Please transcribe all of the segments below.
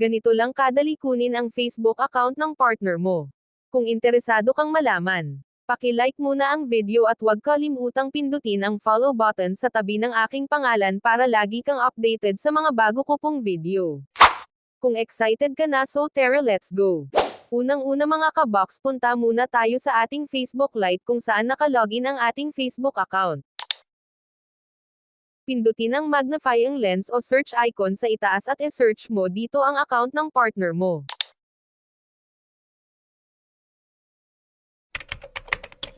Ganito lang kadali kunin ang Facebook account ng partner mo. Kung interesado kang malaman, paki-like muna ang video at huwag kalimutang pindutin ang follow button sa tabi ng aking pangalan para lagi kang updated sa mga bago ko pong video. Kung excited ka na so tara let's go! Unang-una mga kabox punta muna tayo sa ating Facebook Lite kung saan nakalogin ang ating Facebook account. Pindutin ang magnifying lens o search icon sa itaas at e-search mo dito ang account ng partner mo.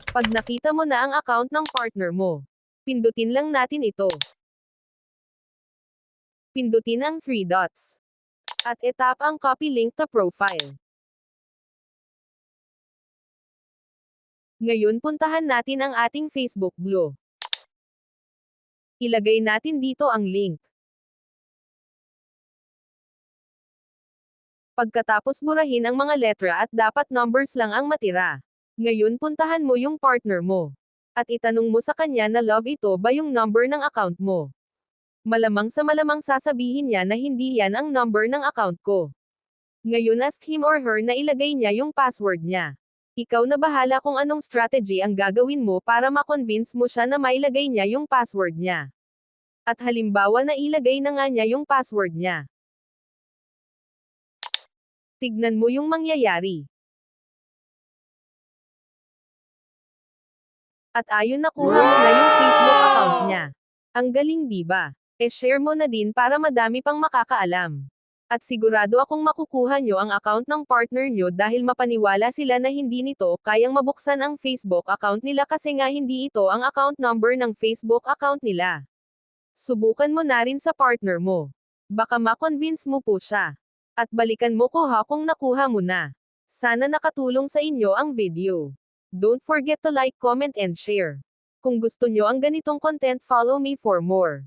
Pag nakita mo na ang account ng partner mo, pindutin lang natin ito. Pindutin ang three dots. At itap ang copy link to profile. Ngayon puntahan natin ang ating Facebook Blue. Ilagay natin dito ang link. Pagkatapos burahin ang mga letra at dapat numbers lang ang matira. Ngayon puntahan mo yung partner mo. At itanong mo sa kanya na love ito ba yung number ng account mo. Malamang sa malamang sasabihin niya na hindi yan ang number ng account ko. Ngayon ask him or her na ilagay niya yung password niya. Ikaw na bahala kung anong strategy ang gagawin mo para makonvince mo siya na mailagay niya yung password niya. At halimbawa na ilagay na nga niya yung password niya. Tignan mo yung mangyayari. At ayun nakuha mo na yung Facebook account niya. Ang galing di ba? E-share mo na din para madami pang makakaalam. At sigurado akong makukuha nyo ang account ng partner nyo dahil mapaniwala sila na hindi nito kayang mabuksan ang Facebook account nila kasi nga hindi ito ang account number ng Facebook account nila. Subukan mo na rin sa partner mo. Baka makonvince mo po siya. At balikan mo ko ha kung nakuha mo na. Sana nakatulong sa inyo ang video. Don't forget to like, comment and share. Kung gusto nyo ang ganitong content follow me for more.